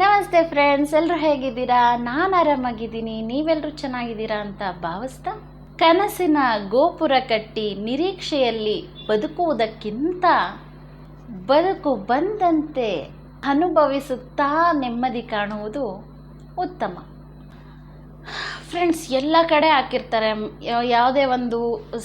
ನಮಸ್ತೆ ಫ್ರೆಂಡ್ಸ್ ಎಲ್ಲರೂ ಹೇಗಿದ್ದೀರಾ? ನಾನು ಆರಾಮಾಗಿದ್ದೀನಿ. ನೀವೆಲ್ಲರೂ ಚೆನ್ನಾಗಿದ್ದೀರಾ ಅಂತ ಭಾವಿಸ್ತಾ? ಕನಸಿನ ಗೋಪುರ ಕಟ್ಟಿ ನಿರೀಕ್ಷೆಯಲ್ಲಿ ಬದುಕುವುದಕ್ಕಿಂತ ಬದುಕು ಬಂದಂತೆ ಅನುಭವಿಸುತ್ತಾ ನೆಮ್ಮದಿ ಕಾಣುವುದು ಉತ್ತಮ. ಫ್ರೆಂಡ್ಸ್ ಎಲ್ಲ ಕಡೆ ಹಾಕಿರ್ತಾರೆ. ಯಾವುದೇ ಒಂದು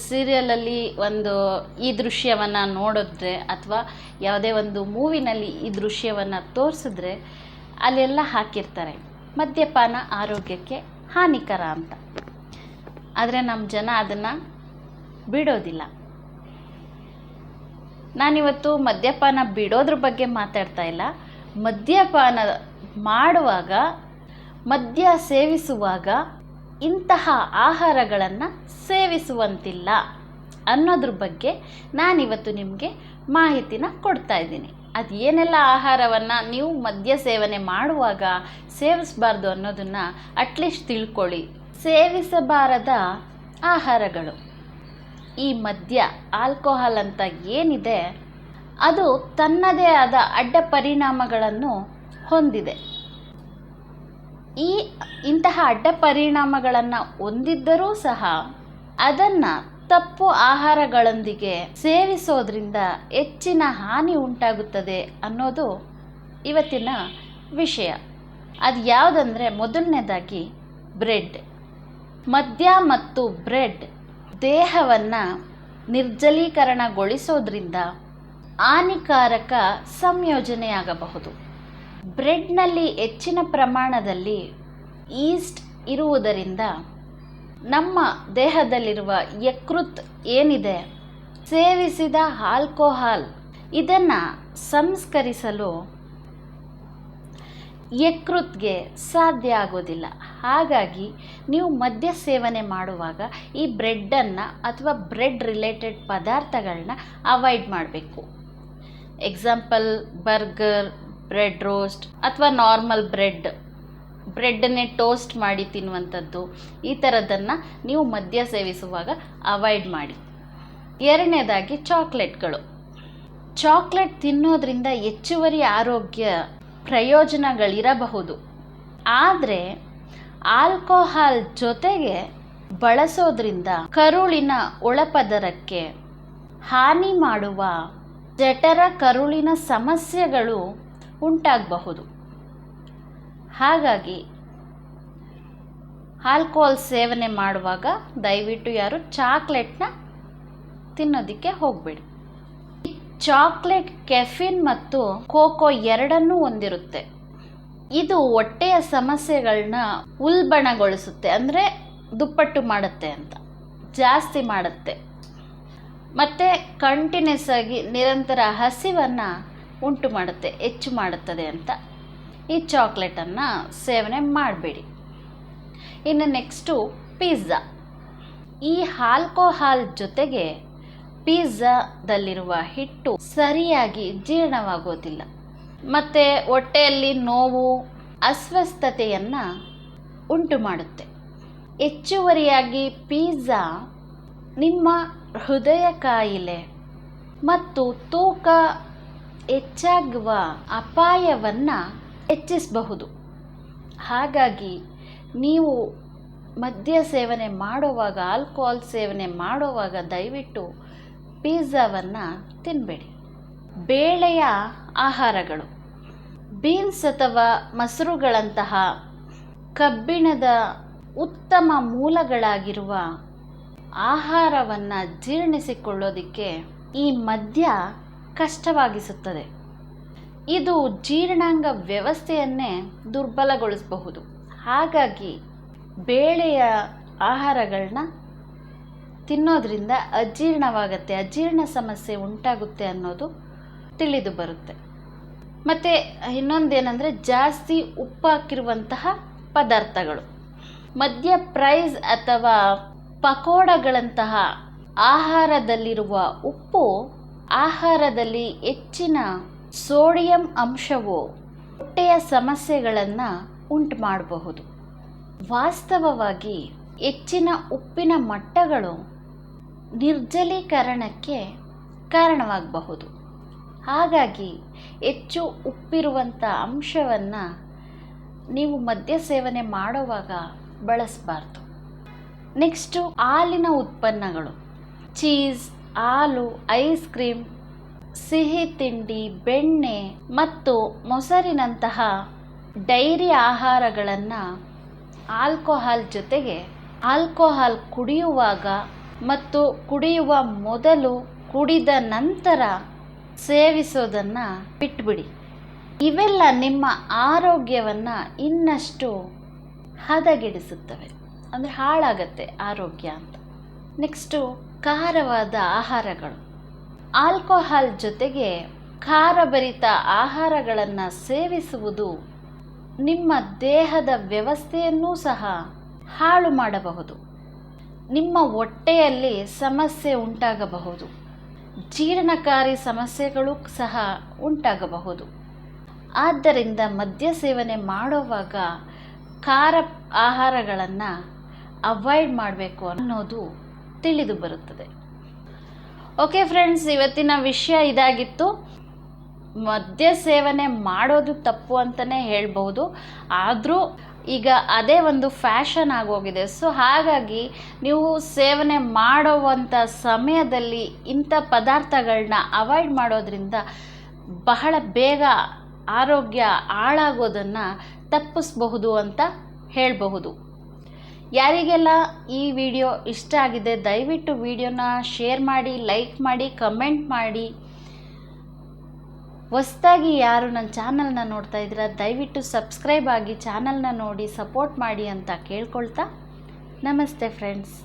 ಸೀರಿಯಲಲ್ಲಿ ಒಂದು ಈ ದೃಶ್ಯವನ್ನು ನೋಡಿದ್ರೆ ಅಥವಾ ಯಾವುದೇ ಒಂದು ಮೂವಿನಲ್ಲಿ ಈ ದೃಶ್ಯವನ್ನು ತೋರಿಸಿದ್ರೆ ಅಲ್ಲೆಲ್ಲ ಹಾಕಿರ್ತಾರೆ. ಮದ್ಯಪಾನ ಆರೋಗ್ಯಕ್ಕೆ ಹಾನಿಕರ ಅಂತ. ಆದರೆ ನಮ್ಮ ಜನ ಅದನ್ನು ಬಿಡೋದಿಲ್ಲ. ನಾನಿವತ್ತು ಮದ್ಯಪಾನ ಬಿಡೋದ್ರ ಬಗ್ಗೆ ಮಾತಾಡ್ತಾ ಇಲ್ಲ. ಮದ್ಯಪಾನ ಮಾಡುವಾಗ, ಮದ್ಯ ಸೇವಿಸುವಾಗ ಇಂತಹ ಆಹಾರಗಳನ್ನು ಸೇವಿಸುವಂತಿಲ್ಲ ಅನ್ನೋದ್ರ ಬಗ್ಗೆ ನಾನಿವತ್ತು ನಿಮಗೆ ಮಾಹಿತಿನ ಕೊಡ್ತಾ ಇದ್ದೀನಿ. ಅದು ಏನೆಲ್ಲ ಆಹಾರವನ್ನು ನೀವು ಮದ್ಯ ಸೇವನೆ ಮಾಡುವಾಗ ಸೇವಿಸಬಾರ್ದು ಅನ್ನೋದನ್ನು ಅಟ್ಲೀಸ್ಟ್ ತಿಳ್ಕೊಳ್ಳಿ. ಸೇವಿಸಬಾರದ ಆಹಾರಗಳು. ಈ ಮದ್ಯ ಆಲ್ಕೋಹಾಲ್ ಅಂತ ಏನಿದೆ, ಅದು ತನ್ನದೇ ಆದ ಅಡ್ಡ ಪರಿಣಾಮಗಳನ್ನು ಹೊಂದಿದೆ. ಈ ಇಂತಹ ಅಡ್ಡ ಪರಿಣಾಮಗಳನ್ನು ಹೊಂದಿದ್ದರೂ ಸಹ ಅದನ್ನು ತಪ್ಪು ಆಹಾರಗಳೊಂದಿಗೆ ಸೇವಿಸೋದ್ರಿಂದ ಹೆಚ್ಚಿನ ಹಾನಿ ಉಂಟಾಗುತ್ತದೆ ಅನ್ನೋದು ಇವತ್ತಿನ ವಿಷಯ. ಅದು ಯಾವುದಂದರೆ ಮೊದಲನೇದಾಗಿ ಬ್ರೆಡ್. ಮದ್ಯ ಮತ್ತು ಬ್ರೆಡ್ ದೇಹವನ್ನು ನಿರ್ಜಲೀಕರಣಗೊಳಿಸೋದ್ರಿಂದ ಹಾನಿಕಾರಕ ಸಂಯೋಜನೆಯಾಗಬಹುದು. ಬ್ರೆಡ್ನಲ್ಲಿ ಹೆಚ್ಚಿನ ಪ್ರಮಾಣದಲ್ಲಿ ಈಸ್ಟ್ ಇರುವುದರಿಂದ ನಮ್ಮ ದೇಹದಲ್ಲಿರುವ ಯಕೃತ್ ಏನಿದೆ? ಸೇವಿಸಿದ ಆಲ್ಕೋಹಾಲ್. ಇದನ್ನು ಸಂಸ್ಕರಿಸಲು ಯಕೃತ್ಗೆ ಸಾಧ್ಯ ಆಗೋದಿಲ್ಲ. ಹಾಗಾಗಿ ನೀವು ಮದ್ಯ ಸೇವನೆ ಮಾಡುವಾಗ ಈ ಬ್ರೆಡ್ಡನ್ನು ಅಥವಾ ಬ್ರೆಡ್ ರಿಲೇಟೆಡ್ ಪದಾರ್ಥಗಳನ್ನ ಅವಾಯ್ಡ್ ಮಾಡಬೇಕು. ಎಕ್ಸಾಂಪಲ್, ಬರ್ಗರ್, ಬ್ರೆಡ್ ರೋಸ್ಟ್ ಅಥವಾ ನಾರ್ಮಲ್ ಬ್ರೆಡ್. ಬ್ರೆಡ್ಡನ್ನೇ ಟೋಸ್ಟ್ ಮಾಡಿ ತಿನ್ನುವಂಥದ್ದು. ಈ ಥರದ್ದನ್ನು ನೀವು ಮದ್ಯ ಸೇವಿಸುವಾಗ ಅವಾಯ್ಡ್ ಮಾಡಿ. ಎರಡನೇದಾಗಿ ಚಾಕ್ಲೇಟ್ಗಳು. ಚಾಕ್ಲೇಟ್ ತಿನ್ನೋದ್ರಿಂದ ಹೆಚ್ಚುವರಿ ಆರೋಗ್ಯ ಪ್ರಯೋಜನಗಳಿರಬಹುದು. ಆದರೆ ಆಲ್ಕೋಹಾಲ್ ಜೊತೆಗೆ ಬಳಸೋದ್ರಿಂದ ಕರುಳಿನ ಒಳಪದರಕ್ಕೆ ಹಾನಿ ಮಾಡುವ ಜಠರ ಕರುಳಿನ ಸಮಸ್ಯೆಗಳು ಉಂಟಾಗಬಹುದು. ಹಾಗಾಗಿ ಆಲ್ಕೋಹಾಲ್ ಸೇವನೆ ಮಾಡುವಾಗ ದಯವಿಟ್ಟು ಯಾರು ಚಾಕ್ಲೇಟ್ನ ತಿನ್ನೋದಕ್ಕೆ ಹೋಗಬೇಡಿ. ಚಾಕ್ಲೇಟ್ ಕೆಫಿನ್ ಮತ್ತು ಕೋಕೋ ಎರಡನ್ನೂ ಹೊಂದಿರುತ್ತೆ. ಇದು ಹೊಟ್ಟೆಯ ಸಮಸ್ಯೆಗಳನ್ನ ಉಲ್ಬಣಗೊಳಿಸುತ್ತೆ, ಅಂದರೆ ದುಪ್ಪಟ್ಟು ಮಾಡುತ್ತೆ ಅಂತ, ಜಾಸ್ತಿ ಮಾಡುತ್ತೆ. ಮತ್ತು ಕಂಟಿನ್ಯೂಸ್ ಆಗಿ ನಿರಂತರ ಹಸಿವನ್ನು ಉಂಟು ಮಾಡುತ್ತೆ ಹೆಚ್ಚು ಮಾಡುತ್ತದೆ ಅಂತ. ಈ ಚಾಕ್ಲೇಟನ್ನು ಸೇವನೆ ಮಾಡಬೇಡಿ. ಇನ್ನು ನೆಕ್ಸ್ಟು ಪಿಜ್ಜಾ. ಈ ಆಲ್ಕೋಹಾಲ್ ಜೊತೆಗೆ ಪಿಜ್ಜಾದಲ್ಲಿರುವ ಹಿಟ್ಟು ಸರಿಯಾಗಿ ಜೀರ್ಣವಾಗೋದಿಲ್ಲ. ಮತ್ತು ಹೊಟ್ಟೆಯಲ್ಲಿ ನೋವು, ಅಸ್ವಸ್ಥತೆಯನ್ನು ಉಂಟು ಮಾಡುತ್ತೆ ಹೆಚ್ಚುವರಿಯಾಗಿ ಪಿಜ್ಜಾ ನಿಮ್ಮ ಹೃದಯ ಕಾಯಿಲೆ ಮತ್ತು ತೂಕ ಹೆಚ್ಚಾಗುವ ಅಪಾಯವನ್ನು ಹೆಚ್ಚಿಸಬಹುದು. ಹಾಗಾಗಿ ನೀವು ಮದ್ಯ ಸೇವನೆ ಮಾಡುವಾಗ ಆಲ್ಕೋಹಾಲ್ ಸೇವನೆ ಮಾಡುವಾಗ ದಯವಿಟ್ಟು ಪಿಜ್ಜಾವನ್ನು ತಿನ್ನಬೇಡಿ ಬೇಳೆಯ ಆಹಾರಗಳು, ಬೀನ್ಸ್ ಅಥವಾ ಮೊಸರುಗಳಂತಹ ಕಬ್ಬಿಣದ ಉತ್ತಮ ಮೂಲಗಳಾಗಿರುವ ಆಹಾರವನ್ನು ಜೀರ್ಣಿಸಿಕೊಳ್ಳೋದಕ್ಕೆ ಈ ಮದ್ಯ ಕಷ್ಟವಾಗಿಸುತ್ತದೆ. ಇದು ಜೀರ್ಣಾಂಗ ವ್ಯವಸ್ಥೆಯನ್ನೇ ದುರ್ಬಲಗೊಳಿಸಬಹುದು. ಹಾಗಾಗಿ ಬೇಳೆಯ ಆಹಾರಗಳನ್ನ ತಿನ್ನೋದ್ರಿಂದ ಅಜೀರ್ಣವಾಗುತ್ತೆ, ಅಜೀರ್ಣ ಸಮಸ್ಯೆ ಉಂಟಾಗುತ್ತೆ ಅನ್ನೋದು ತಿಳಿದು ಬರುತ್ತೆ. ಮತ್ತು ಇನ್ನೊಂದೇನೆಂದರೆ ಜಾಸ್ತಿ ಉಪ್ಪು ಹಾಕಿರುವಂತಹ ಪದಾರ್ಥಗಳು. ಮದ್ಯ ಪ್ರೈಸ್ ಅಥವಾ ಪಕೋಡಗಳಂತಹ ಆಹಾರದಲ್ಲಿರುವ ಉಪ್ಪು ಆಹಾರದಲ್ಲಿ ಹೆಚ್ಚಿನ ಸೋಡಿಯಂ ಅಂಶವು ಹೊಟ್ಟೆಯ ಸಮಸ್ಯೆಗಳನ್ನು ಉಂಟು ಮಾಡಬಹುದು ವಾಸ್ತವವಾಗಿ ಹೆಚ್ಚಿನ ಉಪ್ಪಿನ ಮಟ್ಟಗಳು ನಿರ್ಜಲೀಕರಣಕ್ಕೆ ಕಾರಣವಾಗಬಹುದು. ಹಾಗಾಗಿ ಹೆಚ್ಚು ಉಪ್ಪಿರುವಂಥ ಅಂಶವನ್ನು ನೀವು ಮದ್ಯ ಸೇವನೆ ಮಾಡುವಾಗ ಬಳಸಬಾರ್ದು. ನೆಕ್ಸ್ಟು ಹಾಲಿನ ಉತ್ಪನ್ನಗಳು. ಚೀಸ್, ಹಾಲು, ಐಸ್ ಕ್ರೀಮ್ ಸಿಹಿ ತಿಂಡಿ, ಬೆಣ್ಣೆ ಮತ್ತು ಮೊಸರಿನಂತಹ ಡೈರಿ ಆಹಾರಗಳನ್ನು ಆಲ್ಕೋಹಾಲ್ ಜೊತೆಗೆ ಆಲ್ಕೋಹಾಲ್ ಕುಡಿಯುವಾಗ ಮತ್ತು ಕುಡಿಯುವ ಮೊದಲು ಕುಡಿದ ನಂತರ ಸೇವಿಸೋದನ್ನು ಬಿಟ್ಬಿಡಿ. ಇವೆಲ್ಲ ನಿಮ್ಮ ಆರೋಗ್ಯವನ್ನು ಇನ್ನಷ್ಟು ಹದಗೆಡಿಸುತ್ತವೆ. ಅಂದರೆ ಹಾಳಾಗತ್ತೆ ಆರೋಗ್ಯ ಅಂತ. ನೆಕ್ಸ್ಟು ಖಾರವಾದ ಆಹಾರಗಳು. ಆಲ್ಕೋಹಾಲ್ ಜೊತೆಗೆ ಖಾರಭರಿತ ಆಹಾರಗಳನ್ನು ಸೇವಿಸುವುದು ನಿಮ್ಮ ದೇಹದ ವ್ಯವಸ್ಥೆಯನ್ನೂ ಸಹ ಹಾಳು ಮಾಡಬಹುದು. ನಿಮ್ಮ ಹೊಟ್ಟೆಯಲ್ಲಿ ಸಮಸ್ಯೆ ಉಂಟಾಗಬಹುದು. ಜೀರ್ಣಕಾರಿ ಸಮಸ್ಯೆಗಳು ಸಹ ಉಂಟಾಗಬಹುದು. ಆದ್ದರಿಂದ ಮದ್ಯ ಸೇವನೆ ಮಾಡುವಾಗ ಖಾರ ಆಹಾರಗಳನ್ನು ಅವಾಯ್ಡ್ ಮಾಡಬೇಕು ಅನ್ನೋದು ತಿಳಿದು ಬರುತ್ತದೆ. ಓಕೆ ಫ್ರೆಂಡ್ಸ್, ಇವತ್ತಿನ ವಿಷಯ ಇದಾಗಿತ್ತು. ಮದ್ಯ ಸೇವನೆ ಮಾಡೋದು ತಪ್ಪು ಅಂತಲೇ ಹೇಳ್ಬೋದು ಆದರೂ ಈಗ ಅದೇ ಒಂದು ಫ್ಯಾಷನ್ ಆಗೋಗಿದೆ. ಸೊ ಹಾಗಾಗಿ ನೀವು ಸೇವನೆ ಮಾಡುವಂಥ ಸಮಯದಲ್ಲಿ ಇಂಥ ಪದಾರ್ಥಗಳನ್ನ ಅವಾಯ್ಡ್ ಮಾಡೋದ್ರಿಂದ ಬಹಳ ಬೇಗ ಆರೋಗ್ಯ ಹಾಳಾಗೋದನ್ನು ತಪ್ಪಿಸ್ಬಹುದು ಅಂತ ಹೇಳಬಹುದು. ಯಾರಿಗೆಲ್ಲ ಈ ವಿಡಿಯೋ ಇಷ್ಟ ಆಗಿದೆ, ದಯವಿಟ್ಟು ವಿಡಿಯೋನ ಶೇರ್ ಮಾಡಿ, ಲೈಕ್ ಮಾಡಿ, ಕಮೆಂಟ್ ಮಾಡಿ. ಹೊಸ್ದಾಗಿ ಯಾರು ನನ್ನ ಚಾನಲ್ನ ನೋಡ್ತಾ ಇದ್ದೀರಾ, ದಯವಿಟ್ಟು ಸಬ್ಸ್ಕ್ರೈಬ್ ಆಗಿ ಚಾನಲ್ನ ನೋಡಿ, ಸಪೋರ್ಟ್ ಮಾಡಿ ಅಂತ ಕೇಳ್ಕೊಳ್ತಾ. ನಮಸ್ತೆ ಫ್ರೆಂಡ್ಸ್